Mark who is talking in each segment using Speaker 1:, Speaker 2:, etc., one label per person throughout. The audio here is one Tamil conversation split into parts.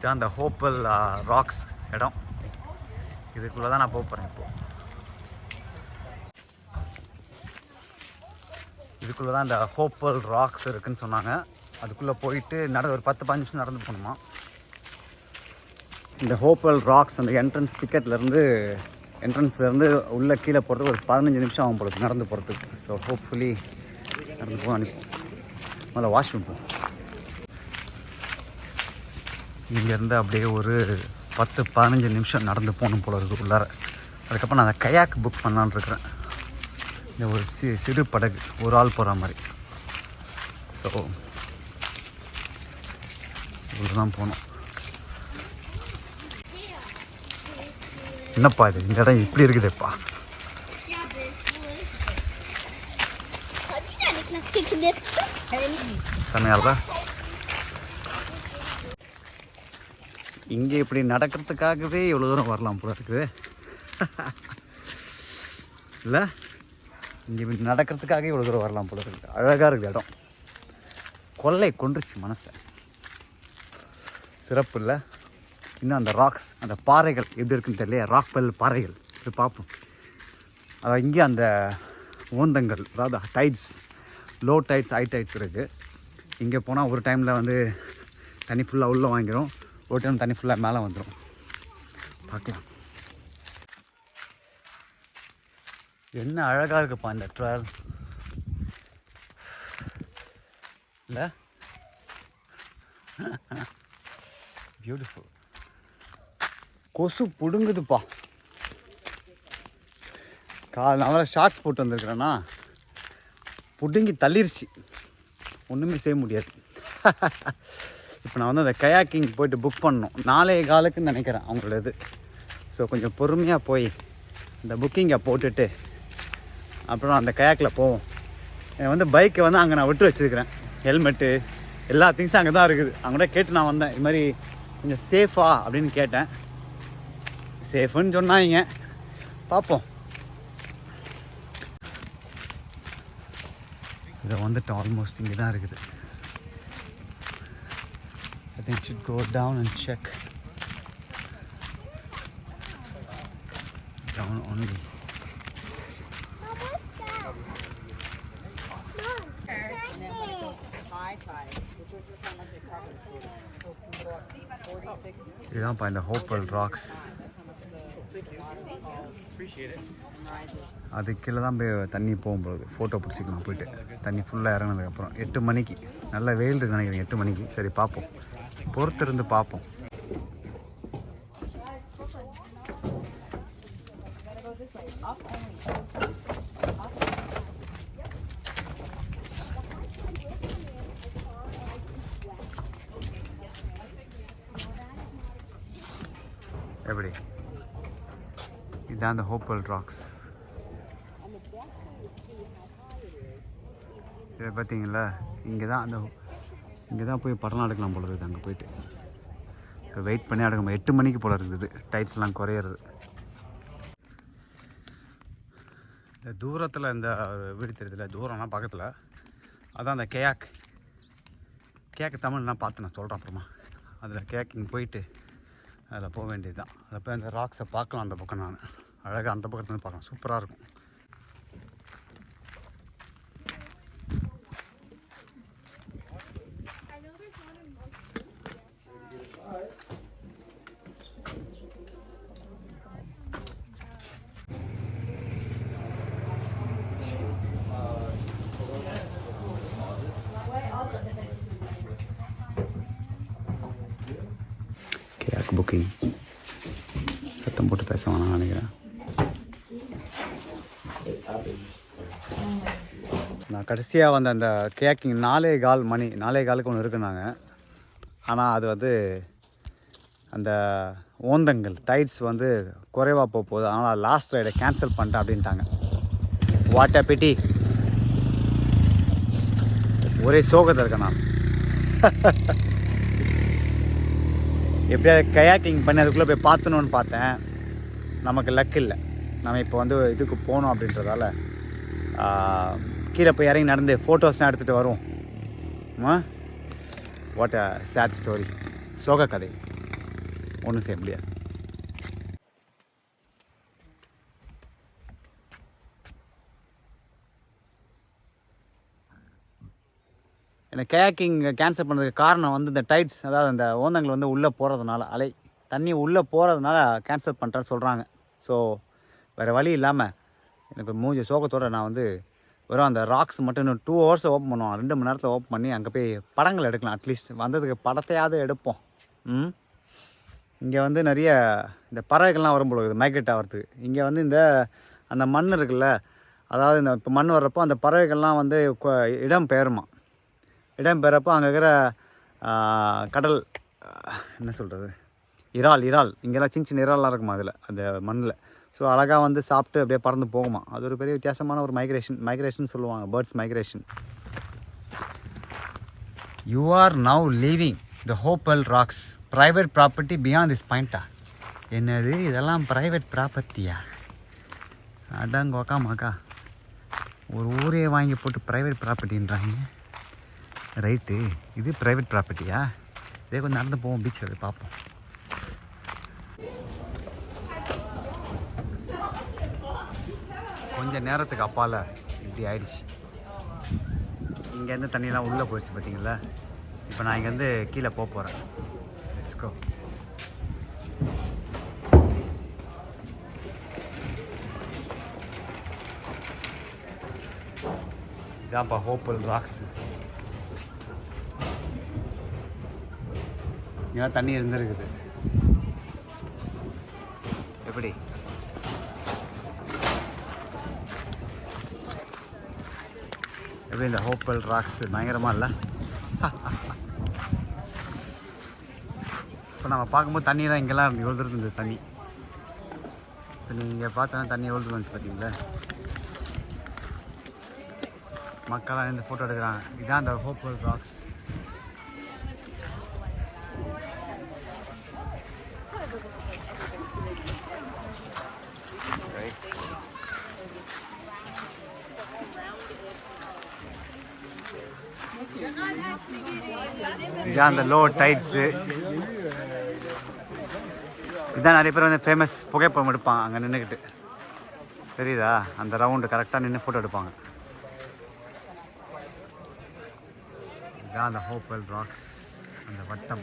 Speaker 1: இதுதான் அந்த ஹோப்பல் ராக்ஸ் இடம். இதுக்குள்ளே தான் நான் போக போகிறேன் இப்போது இதுக்குள்ளே தான் இந்த ஹோப்பல் ராக்ஸ் இருக்குன்னு சொன்னாங்க. அதுக்குள்ளே போயிட்டு நடந்து ஒரு பத்து பதினஞ்சு நிமிஷம் நடந்து போகணுமா? இந்த ஹோப்பல் ராக்ஸ் அந்த என்ட்ரன்ஸ் டிக்கெட்லேருந்து என்ட்ரன்ஸ்லேருந்து உள்ளே கீழே போகிறதுக்கு ஒரு பதினஞ்சு நிமிஷம் ஆகும் போகிறது நடந்து போகிறதுக்கு ஸோ ஹோப்ஃபுல்லி நடந்து போக அனுப்பி முதல்ல வாஷ்ரூம் போகும் இங்கேருந்து அப்படியே ஒரு பத்து பதினஞ்சு நிமிஷம் நடந்து போகணும் போல இருக்கு உள்ளார. அதுக்கப்புறம் நான் கயாக் புக் பண்ணலான்னு இருக்கிறேன். இந்த ஒரு சி சிறு படகு ஒரு ஆள் போகிற மாதிரி. ஸோ இவ்வளோ தான் போகணும். என்னப்பா இது? இந்த இடம் இப்படி இருக்குதுப்பா. செம்மையால்தா இங்கே இப்படி நடக்கிறதுக்காகவே இவ்வளோ தூரம் வரலாம் போல இருக்குது. இல்லை? இங்கே இப்படி நடக்கிறதுக்காக இவ்வளோ தூரம் வரலாம் போல இருக்குது. அழகாக இருக்குது இடம். கொள்ளை கொன்றுச்சு மனசை. சிறப்பு இல்லை? இன்னும் அந்த ராக்ஸ் அந்த பாறைகள் எப்படி இருக்குன்னு தெரியல ராக் பல் பாறைகள். இது பார்ப்போம். அதான் இங்கே அந்த ஓந்தங்கள் அதாவது tides low tides high tides இருக்குது இங்கே போனால் ஒரு டைமில் வந்து தண்ணி ஃபுல்லாக உள்ளே வாங்கிடும் ஒரு தண்ணி ஃபுல்லாக மேலே வந்துடும் பார்க்கலாம். என்ன அழகாக இருக்குப்பா இந்த ட்ராவல் இல்லை? பியூட்டிஃபுல் கொசு பிடுங்குதுப்பா. கால் நான் ஷார்ட்ஸ் போட்டு வந்திருக்கிறேன்னா பிடுங்கி தள்ளிருச்சு. ஒன்றுமே செய்ய முடியாது. இப்போ நான் வந்து அந்த கயாக்கிங் போயிட்டு புக் பண்ணணும். நாளைய காலுக்குன்னு நினைக்கிறேன் அவங்களோட இது ஸோ கொஞ்சம் பொறுமையாக போய் இந்த புக்கிங்கை போட்டுட்டு அப்புறம் அந்த கயாக்கில் போவோம். எனக்கு வந்து பைக்கை வந்து அங்கே நான் விட்டு வச்சுருக்கிறேன். ஹெல்மெட்டு எல்லா திங்ஸும் அங்கே தான் இருக்குது. அவங்கள்ட கேட்டு நான் வந்தேன். இது மாதிரி கொஞ்சம் சேஃபா அப்படின்னு கேட்டேன். சேஃபுன்னு சொன்னாங்க. பார்ப்போம். இதை வந்துட்டு ஆல்மோஸ்ட் இங்கே தான் இருக்குது. I should go down and check. Down only. இதுதான்ப்பா இந்த ஹோப்பல் ராக்ஸ் அது கீழே தான் போய் தண்ணி போகும்போது ஃபோட்டோ பிடிச்சிக்கலாம் போயிட்டு தண்ணி ஃபுல்லாக இறங்கினதுக்கப்புறம் எட்டு மணிக்கு நல்ல வெயில் இருக்கு நினைக்கிறேன் எட்டு மணிக்கு சரி பார்ப்போம் பொறுத்திருந்து பார்ப்போம் எப்படி? இதுதான் அந்த ஹோப்பல் ராக்ஸ். இதை பார்த்தீங்களா? இங்கே தான் அந்த இங்கே தான் போய் படம்லாம் எடுக்கலாம் போல இருக்குது அங்கே போயிட்டு. ஸோ வெயிட் பண்ணி எடுக்கணும் எட்டு மணிக்கு போல இருக்குது. டைட்ஸ்லாம் குறையிறது. இந்த தூரத்தில் இந்த வீடு தெரியுதுல தூரம்னா பக்கத்தில். அதான் அந்த கேக் தமிழ் தமிழ்லாம் பார்த்து நான் சொல்கிறேன் அப்புறமா. அதில் கேக்கிங் போயிட்டு அதில் போக வேண்டியது தான் அதில் போய் அந்த ராக்ஸை பார்க்கலாம் அந்த பக்கம் நான். அழகாக அந்த பக்கத்துலேருந்து பார்க்கலாம். சூப்பராக இருக்கும். புக்கிங் சத்தம் போட்டு பேச வேணாம் நினைக்கிறேன். நான் கடைசியாக வந்த அந்த கேக்கிங் நாலே கால் மணி நாலே காலுக்கு ஒன்று இருக்குனாங்க ஆனால் அது வந்து அந்த ஓந்தங்கள் டைட்ஸ் வந்து குறைவாக போக போகுது அதனால் லாஸ்ட் ரைடை கேன்சல் பண்ணிட்டேன் அப்படின்ட்டாங்க. வாட் பெட்டி ஒரே சோகத்தில் இருக்கேன் நான். எப்படியாவது கயாக்கிங் பண்ணி அதுக்குள்ளே போய் பார்த்தணுன்னு பார்த்தேன். நமக்கு லக் இல்லை. நம்ம இப்போ வந்து இதுக்கு போகணும் அப்படின்றதால கீழே போய் இறங்கி நடந்து ஃபோட்டோஸ்லாம் எடுத்துகிட்டு வருவோம். வாட் அ சேட் ஸ்டோரி சோக கதை ஒன்றும் செய்ய முடியாது. எனக்கு கேக்கிங் கேன்சல் பண்ணதுக்கு காரணம் வந்து இந்த டைட்ஸ் அதாவது அந்த ஓந்தங்கள் வந்து உள்ளே போகிறதுனால அலை. தண்ணி உள்ளே போகிறதுனால கேன்சல் பண்ணுறேன்னு சொல்கிறாங்க ஸோ வேறு வழி இல்லாமல் எனக்கு மூஞ்சி சோகத்தோடு நான் வந்து வெறும் அந்த ராக்ஸ் மட்டும் இன்னும் டூ ஹவர்ஸ் ஓப்பன் பண்ணுவோம். ரெண்டு மணி நேரத்தில் ஓப்பன் பண்ணி அங்கே போய் படங்கள் எடுக்கலாம் அட்லீஸ்ட் வந்ததுக்கு படத்தையாவது எடுப்போம். ம்? இங்கே வந்து நிறைய இந்த பறவைகள்லாம் வரும்பொழுது மைக்ரேட் ஆகிறதுக்கு இங்கே வந்து இந்த அந்த மண் இருக்குல்ல அதாவது இந்த இப்போ மண் வர்றப்போ அந்த பறவைகள்லாம் வந்து இடம் பெயருமா? இடம்பெறப்போ அங்கே இருக்கிற கடல் என்ன சொல்கிறது இறால் இறால். இங்கெல்லாம் சின்ன சின்ன இறால்லாம் இருக்குமா அதில்? அந்த மண்ணில். ஸோ அழகாக வந்து சாப்பிட்டு அப்படியே பறந்து போகுமா? அது ஒரு பெரிய வித்தியாசமான ஒரு மைக்ரேஷன் மைக்ரேஷன் சொல்லுவாங்க birds migration you are now leaving the Hopewell Rocks private property beyond this பாயிண்டா என்னது? இதெல்லாம் ப்ரைவேட் ப்ராப்பர்ட்டியா அதாங்க மாக்கா ஒரு ஊரே வாங்கி போட்டு ப்ரைவேட் ப்ராப்பர்ட்டின்றாங்க ரைட்டு இது ப்ரைவேட் ப்ராப்பர்ட்டியா இதே கொஞ்சம் நடந்து போவோம் பீச்சில் பார்ப்போம். கொஞ்ச நேரத்துக்கு அப்பால் இப்படி ஆயிடுச்சு. இங்கேருந்து தண்ணியெலாம் உள்ளே போயிடுச்சு பார்த்தீங்களா? இப்போ நான் இங்கேருந்து கீழே போக போகிறேன் லெட்ஸ்கோ இதான்ப்பா ஹோப்பல் ராக்ஸு இங்கெல்லாம் தண்ணி இருந்திருக்குது. எப்படி? எப்படி இந்த ஹோப்பல் ராக்ஸ் பயங்கரமாக இல்லை? இப்போ நம்ம பார்க்கும்போது தண்ணியெல்லாம் இங்கெல்லாம் இருந்து எவ்வளோ இருந்தது தண்ணி. இப்போ நீங்கள் பார்த்தோன்னா தண்ணி எவ்வளோ வந்துச்சு பார்த்தீங்களா மக்கள்லாம் இருந்து ஃபோட்டோ எடுக்கிறாங்க. இதுதான் அந்த ஹோப்பல் ராக்ஸ் இதான் அந்த லோ டைட்ஸு இதான் நிறைய பேர் வந்து ஃபேமஸ் புகைப்படம் எடுப்பாங்க அங்கே நின்றுக்கிட்டு தெரியுதா? அந்த ரவுண்டு கரெக்டாக நின்று ஃபோட்டோ எடுப்பாங்க. இதான் அந்த ஹோப்பல் ராக்ஸ் அந்த வட்டம்.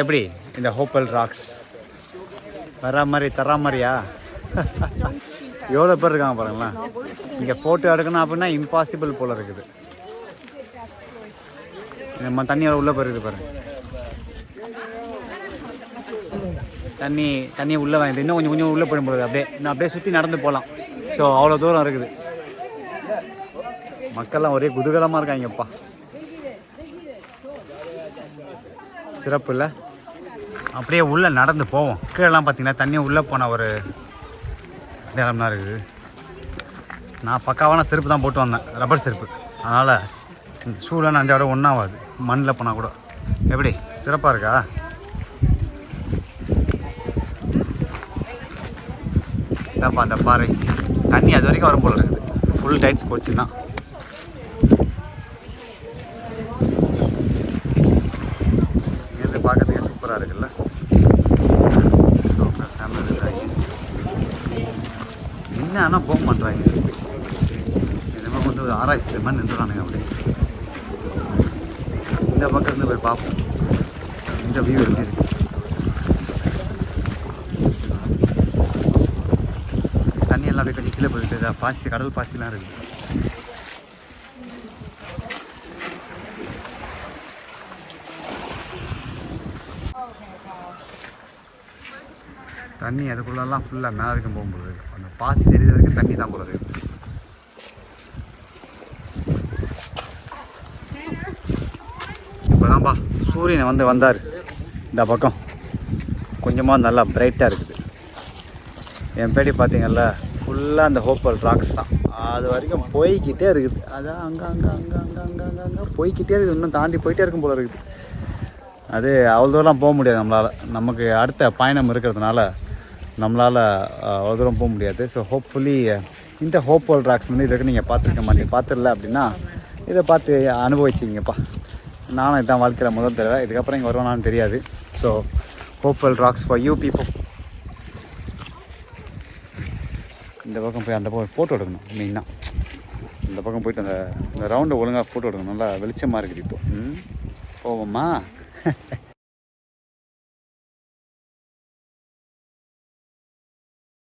Speaker 1: எப்படி இந்த ஹோப்பல் ராக்ஸ் வர மாதிரி தர மாதிரியா? எவ்வளோ பேர் இருக்காங்க பாருங்களேன். இங்கே ஃபோட்டோ எடுக்கணும் அப்படின்னா இம்பாசிபிள் போல் இருக்குது. நம்ம தண்ணி உள்ளே போயிருக்குது பாருங்க. தண்ணி தண்ணி உள்ளே வாங்கிட்டு இன்னும் கொஞ்சம் கொஞ்சம் உள்ளே போயிடும் போகுது அப்படியே இன்னும் அப்படியே சுற்றி நடந்து போகலாம். ஸோ அவ்வளோ தூரம் இருக்குது. மக்கள்லாம் ஒரே குதூகலமாக இருக்காங்கப்பா. சிறப்பு இல்லை அப்படியே உள்ளே நடந்து போவோம். கீழெல்லாம் பார்த்தீங்கன்னா தண்ணி உள்ளே போன ஒரு இடம்லாம் இருக்குது. நான் பக்காவான செருப்பு தான் போட்டு வந்தேன். ரப்பர் செருப்பு. அதனால் ஷூலாம் நஞ்சா விட ஒன்றாகாது மண்ணில் போனால் கூட. எப்படி? சிறப்பாக இருக்கா? தப்பா அந்த பாறை. தண்ணி அது வரைக்கும் வரும் போல் இருக்குது. ஃபுல் டைட்ஸ் போச்சுன்னா இங்கேருந்து பார்க்கறதுக்கே சூப்பராக இருக்குல்ல சூப்பர் என்ன ஆனால் போக மாட்றாங்க என்னமோ வந்து ஒரு ஆராய்ச்சி மாதிரி நின்றுறானுங்க அப்படி இந்த பக்கம் இருந்து போய் பார்ப்போம். இந்த வியூ எப்படி இருக்கு? தண்ணி எல்லாம் அப்படியே கொஞ்சம் கீழே போயிட்டு பாசி கடல் பாசிலாம் இருக்குது தண்ணி அதுக்குள்ளெல்லாம் ஃபுல்லாக மேலே இருக்கும் போகும்போது அந்த பாசி தெரியுது வரைக்கும் தண்ணி தான் போகிறது இப்போதான்ப்பா சூரியன் வந்து வந்தார். இந்த பக்கம். கொஞ்சமாக நல்லா பிரைட்டாக இருக்குது. என் பேடி பார்த்தீங்கல்ல ஃபுல்லாக அந்த ஹோப்பல் ராக்ஸ் தான். அது வரைக்கும் போய்கிட்டே இருக்குது. அதான் அங்கே அங்கே அங்கே அங்கே அங்கே அங்கே அங்கே போய்கிட்டே இருக்குது. இன்னும் தாண்டி போயிட்டே இருக்கும் போல இருக்குது. அது அவ்வளோ தூரம் போக முடியாது நம்மளால். நமக்கு அடுத்த பயணம் இருக்கிறதுனால நம்மளால் அவ்வளோ தூரம் போக முடியாது. ஸோ ஹோப்ஃபுல்லி இந்த ஹோப்போல் ராக்ஸ் வந்து இதுக்கு நீங்கள் பார்த்துருக்க மாட்டீங்க. பார்த்துடல அப்படின்னா இதை பார்த்து அனுபவிச்சிங்கப்பா. நானும் இதான் வாழ்க்கையில் முதல் தடவை. இதுக்கப்புறம் இங்கே வருவானான்னு தெரியாது. So Hopewell Rocks for you people இந்த பக்கம் போய் அந்த பக்கம் ஃபோட்டோ எடுக்கணும் மெயினாக இந்த பக்கம் போயிட்டு அந்த இந்த ரவுண்டை ஒழுங்காக ஃபோட்டோ எடுக்கணும். நல்லா வெளிச்சமாக இருக்குது இப்போ. ம் போவோமா?